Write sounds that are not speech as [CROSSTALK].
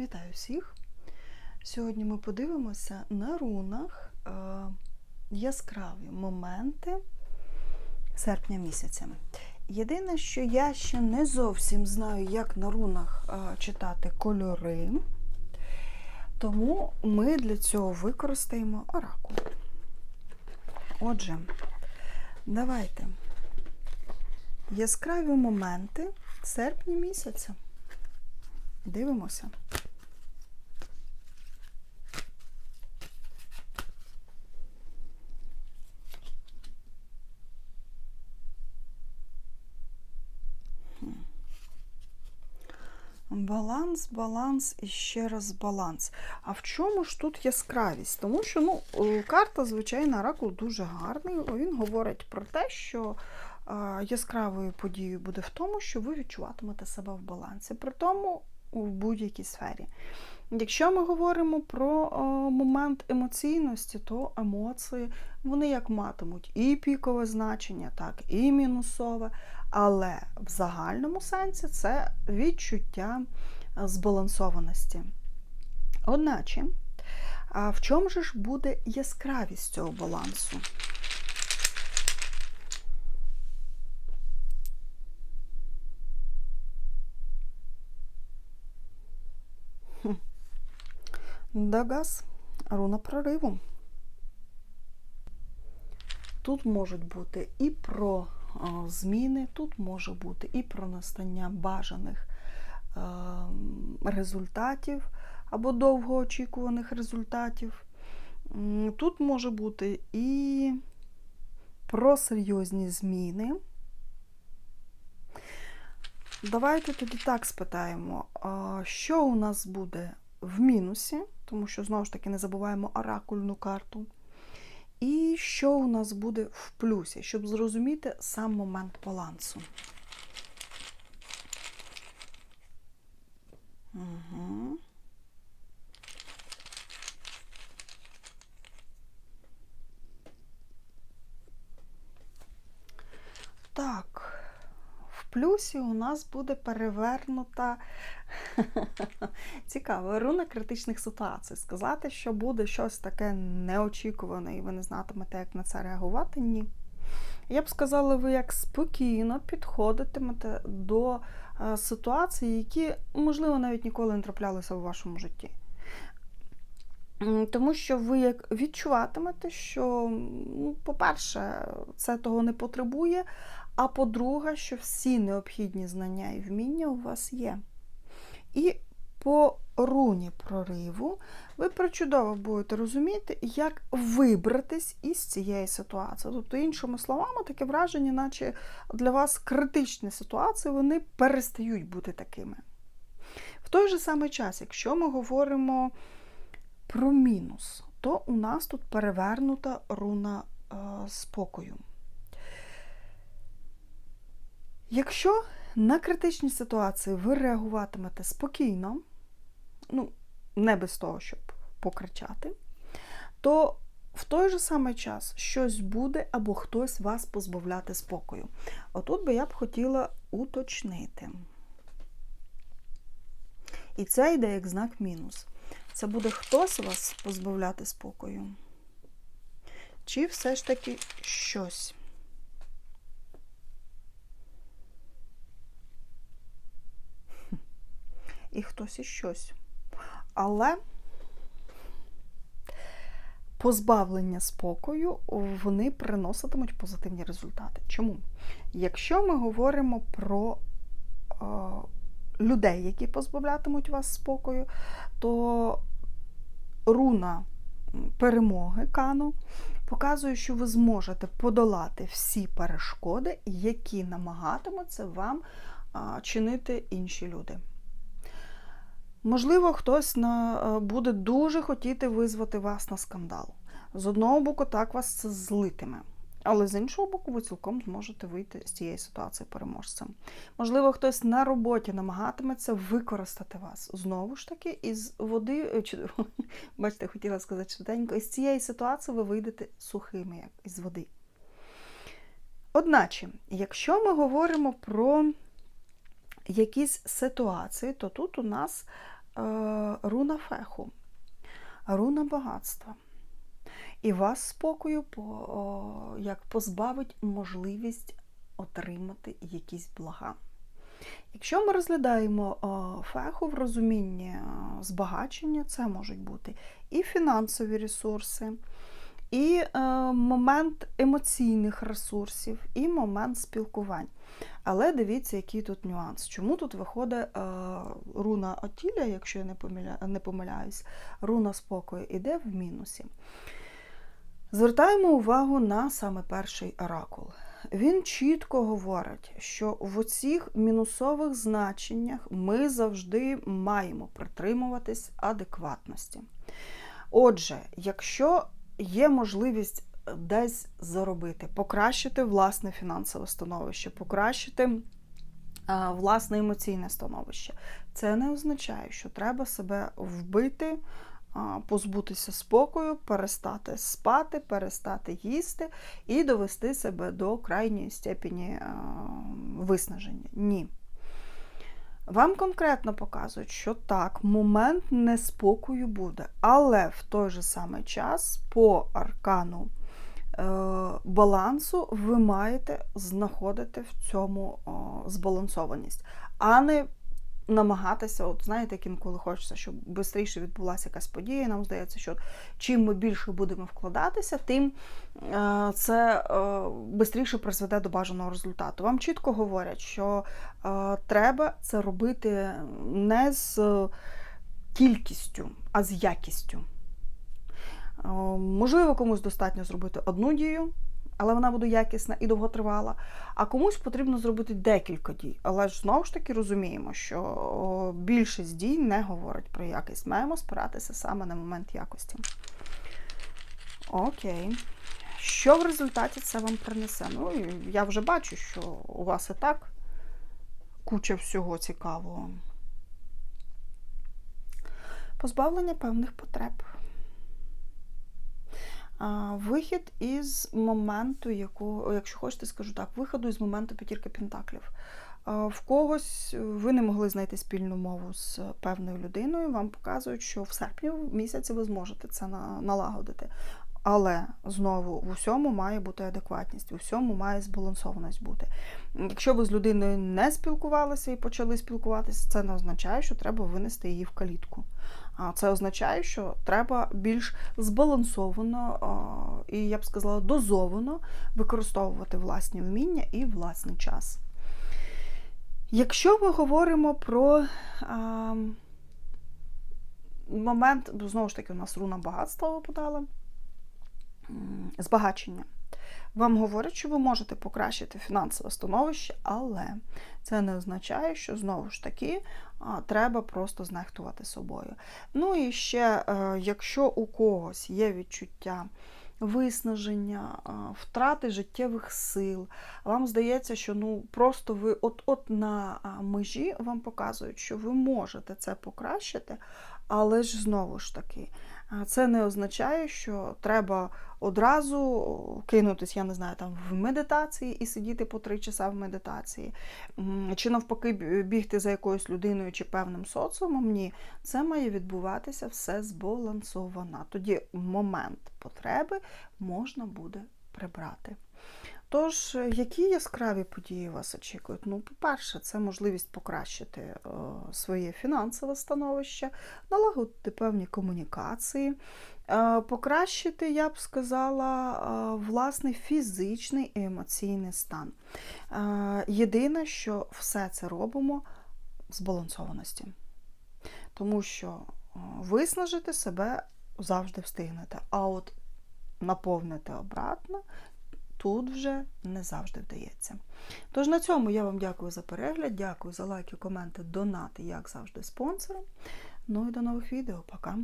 Вітаю всіх! Сьогодні ми подивимося на рунах е, яскраві моменти серпня місяця. Єдине, що я ще не зовсім знаю, як на рунах е, читати кольори, тому ми для цього використаємо оракул. Отже, давайте яскраві моменти серпня місяця. Дивимося. Баланс, баланс і ще раз баланс. А в чому ж тут яскравість? Тому що ну, карта, звичайно, оракул дуже гарний. Він говорить про те, що яскравою подією буде в тому, що ви відчуватимете себе в балансі. При тому у будь-якій сфері. Якщо ми говоримо про момент емоційності, то емоції вони як матимуть і пікове значення, так і мінусове, але в загальному сенсі це відчуття збалансованості. Одначе, а в чому ж буде яскравість цього балансу? Дагас, руна прориву. Тут можуть бути і про зміни, тут може бути і про настання бажаних е, результатів або довгоочікуваних результатів. Тут може бути і про серйозні зміни. Давайте тоді так спитаємо, що у нас буде в мінусі, тому що, знову ж таки, не забуваємо оракульну карту. І що у нас буде в плюсі, щоб зрозуміти сам момент балансу. Угу. Так, в плюсі у нас буде перевернута [LAUGHS] цікаво, руна критичних ситуацій. Сказати, що буде щось таке неочікуване, і ви не знатимете, як на це реагувати, ні. Я б сказала, ви як спокійно підходитимете до е, ситуацій, які, можливо, навіть ніколи не траплялися у вашому житті. Тому що ви як відчуватимете, що, ну, по-перше, це того не потребує, а по-друге, що всі необхідні знання і вміння у вас є. І по руні прориву ви причудово будете розуміти, як вибратись із цієї ситуації. Тобто, іншими словами, таке враження, наче для вас критичні ситуації, вони перестають бути такими. В той же самий час, якщо ми говоримо про мінус, то у нас тут перевернута руна е, спокою. Якщо на критичні ситуації ви реагуватимете спокійно, ну, не без того, щоб покричати, то в той же самий час щось буде або хтось вас позбавляти спокою. Отут би я б хотіла уточнити. І це йде як знак мінус. Це буде хтось вас позбавляти спокою. Чи все ж таки щось? І хтось і щось. Але позбавлення спокою вони приноситимуть позитивні результати. Чому? Якщо ми говоримо про е, людей, які позбавлятимуть вас спокою, то руна перемоги Кану показує, що ви зможете подолати всі перешкоди, які намагатимуться вам чинити інші люди. Можливо, хтось на, буде дуже хотіти визвати вас на скандал. З одного боку, так вас це злитиме. Але з іншого боку, ви цілком зможете вийти з цієї ситуації переможцем. Можливо, хтось на роботі намагатиметься використати вас. Знову ж таки, із води, чи, [LAUGHS] бачите, хотіла сказати швиденько, із цієї ситуації ви вийдете сухими, як із води. Одначе, якщо ми говоримо про якісь ситуації, то тут у нас руна феху, руна багатства. І вас спокою як позбавить можливість отримати якісь блага. Якщо ми розглядаємо феху в розумінні о, збагачення, це можуть бути і фінансові ресурси, і е, момент емоційних ресурсів, і момент спілкувань. Але дивіться, який тут нюанс. Чому тут виходить е, руна Отіля, якщо я не, помиля... не помиляюсь, руна спокою іде в мінусі. Звертаємо увагу на саме перший оракул. Він чітко говорить, що в оцих мінусових значеннях ми завжди маємо притримуватись адекватності. Отже, якщо є можливість десь заробити, покращити власне фінансове становище, покращити власне емоційне становище, це не означає, що треба себе вбити позбутися спокою, перестати спати, перестати їсти і довести себе до крайньої степені виснаження. Ні. Вам конкретно показують, що так, момент неспокою буде, але в той же самий час по аркану е, балансу ви маєте знаходити в цьому збалансованість, а не намагатися, от знаєте, як інколи хочеться, щоб швидше відбулася якась подія. Нам здається, що чим ми більше будемо вкладатися, тим е, це швидше призведе до бажаного результату. Вам чітко говорять, що е, треба це робити не з кількістю, а з якістю. Е, можливо, комусь достатньо зробити одну дію але вона буде якісна і довготривала. А комусь потрібно зробити декілька дій. Але ж знову ж таки розуміємо, що більшість дій не говорить про якість. Маємо спиратися саме на момент якості. Окей. Що в результаті це вам принесе? Ну, я вже бачу, що у вас і так куча всього цікавого. Позбавлення певних потреб. Вихід із моменту, якого, якщо хочете, скажу так, виходу із моменту п'ятірки пентаклів. В когось ви не могли знайти спільну мову з певною людиною, вам показують, що в серпні місяці ви зможете це налагодити. Але знову в усьому має бути адекватність, в усьому має збалансованість бути. Якщо ви з людиною не спілкувалися і почали спілкуватися, це не означає, що треба винести її в калітку. А це означає, що треба більш збалансовано і, я б сказала, дозовано використовувати власні вміння і власний час. Якщо ми говоримо про момент, знову ж таки, у нас руна багатства випадала, збагачення. Вам говорять, що ви можете покращити фінансове становище, але це не означає, що знову ж таки треба просто знехтувати собою. Ну і ще, е, якщо у когось є відчуття виснаження, втрати життєвих сил, вам здається, що ну просто ви от-от на межі вам показують, що ви можете це покращити, але ж знову ж таки. Це не означає, що треба одразу кинутись, я не знаю, там в медитації і сидіти по три часа в медитації, чи навпаки бігти за якоюсь людиною чи певним соціумом. Ні, це має відбуватися все збалансовано. Тоді момент потреби можна буде прибрати. Тож, які яскраві події вас очікують? Ну, по-перше, це можливість покращити е, своє фінансове становище, налагодити певні комунікації, е, покращити, я б сказала, е, власний фізичний і емоційний стан. Єдине, що все це робимо в збалансованості. Тому що виснажити себе завжди встигнете. А от наповнити обратно тут вже не завжди вдається. Тож на цьому я вам дякую за перегляд, дякую за лайки, коменти, донати, як завжди, спонсорам. Ну і до нових відео. Пока!